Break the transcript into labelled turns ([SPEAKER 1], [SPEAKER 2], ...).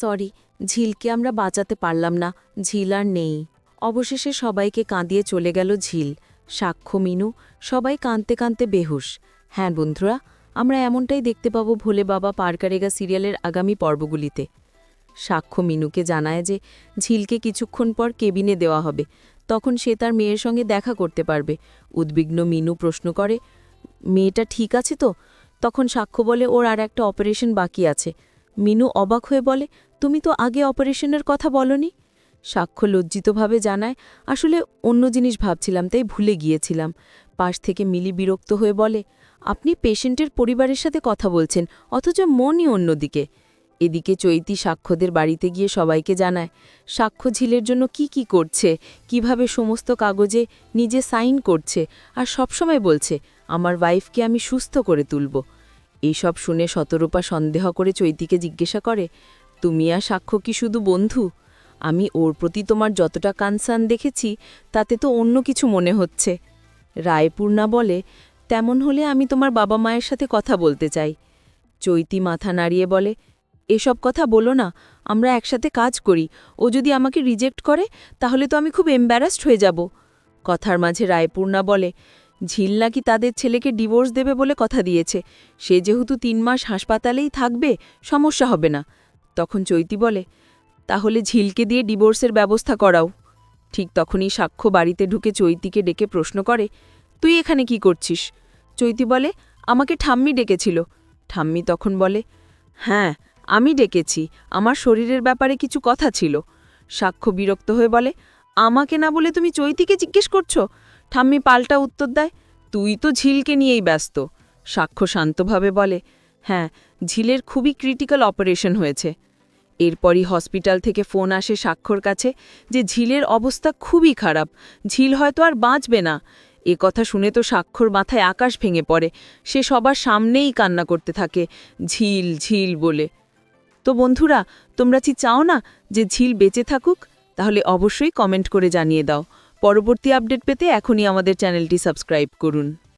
[SPEAKER 1] Sorry, ঝিলকে আমরা বাঁচাতে পারলাম না, ঝিল আর নেই। অবশেষে সবাইকে কাঁদিয়ে চলে গেল ঝিল। সাক্ষ্য মিনু, সবাই কাঁদতে কাঁদতে বেহুশ। হ্যাঁ বন্ধুরা, আমরা এমনটাই দেখতে পাবো ভোলে বাবা পারকারেগা সিরিয়ালের আগামী পর্বগুলিতে। সাক্ষ্য মিনুকে জানায় যে ঝিলকে কিছুক্ষণ পর কেবিনে দেওয়া হবে। তখন সে তার মেয়ের সঙ্গে দেখা করতে পারবে। উদ্বিগ্ন মিনু প্রশ্ন করে, মেয়েটা ঠিক আছে তো? তখন সাক্ষ্য বলে, ওর আর একটা অপারেশন বাকি আছে। মিনু অবাক হয়ে বলে, তুমি তো আগে অপারেশনের কথা বলনি? সাক্ষ্য লজ্জিতভাবে জানায়, আসলে অন্য জিনিস ভাবছিলাম, তাই ভুলে গিয়েছিলাম। পাশ থেকে মিলি বিরক্ত হয়ে বলে, আপনি পেশেন্টের পরিবারের সাথে কথা বলছেন, অথচ মনই অন্যদিকে। এদিকে চৈতি সাক্ষ্যদের বাড়িতে গিয়ে সবাইকে জানায়, সাক্ষ্য ঝিলের জন্য কি কি করছে, কীভাবে সমস্ত কাগজে নিজে সাইন করছে, আর সবসময় বলছে, আমার ওয়াইফকে আমি সুস্থ করে তুলব এইসব শুনে শতরূপা সন্দেহ করে চৈতিকে জিজ্ঞাসা করে, তুমি আর সাক্ষ্য কি শুধু বন্ধু? আমি ওর প্রতি তোমার যতটা কানসান দেখেছি, তাতে তো অন্য কিছু মনে হচ্ছে। রায়পূর্ণা বলে, তেমন হলে আমি তোমার বাবা মায়ের সাথে কথা বলতে চাই। চৈতি মাথা নাড়িয়ে বলে, এসব কথা বলো না, আমরা একসাথে কাজ করি। ও যদি আমাকে রিজেক্ট করে, তাহলে তো আমি খুব এম্বারাসড হয়ে যাব। কথার মাঝে রায়পূর্ণা বলে ঝিল নাকি তাদের ছেলেকে ডিভোর্স দেবে বলে কথা দিয়েছে। সে যেহেতু তিন মাস হাসপাতালেই থাকবে, সমস্যা হবে না। তখন চৈতি বলে, তাহলে ঝিলকে দিয়ে ডিভোর্সের ব্যবস্থা করাও। ঠিক তখনই সাক্ষ্য বাড়িতে ঢুকে চৈতিকে ডেকে প্রশ্ন করে, তুই এখানে কি করছিস? চৈতি বলে, আমাকে ঠাম্মি ডেকেছিল। ঠাম্মি তখন বলে হ্যাঁ আমি ডেকেছি, আমার শরীরের ব্যাপারে কিছু কথা ছিল। সাক্ষ্য বিরক্ত হয়ে বলে, আমাকে না বলে তুমি চৈতিকে জিজ্ঞেস করছ? ঠাম্মি পাল্টা উত্তর দেয়, তুই তো ঝিলকে নিয়েই ব্যস্ত। সাক্ষ্য শান্তভাবে বলে হ্যাঁ ঝিলের খুবই ক্রিটিক্যাল অপারেশন হয়েছে। এরপরই হসপিটাল থেকে ফোন আসে সাক্ষর কাছে যে ঝিলের অবস্থা খুবই খারাপ, ঝিল হয়তো আর বাঁচবে না। এ কথা শুনে তো সাক্ষর মাথায় আকাশ ভেঙে পড়ে, সে সবার সামনেই কান্না করতে থাকে, ঝিল ঝিল বলে। তো বন্ধুরা, তোমরা কি চাও না যে ঝিল বেঁচে থাকুক? তাহলে অবশ্যই কমেন্ট করে জানিয়ে দাও। পরবর্তী আপডেট পেতে এখনই আমাদের চ্যানেলটি সাবস্ক্রাইব করুন।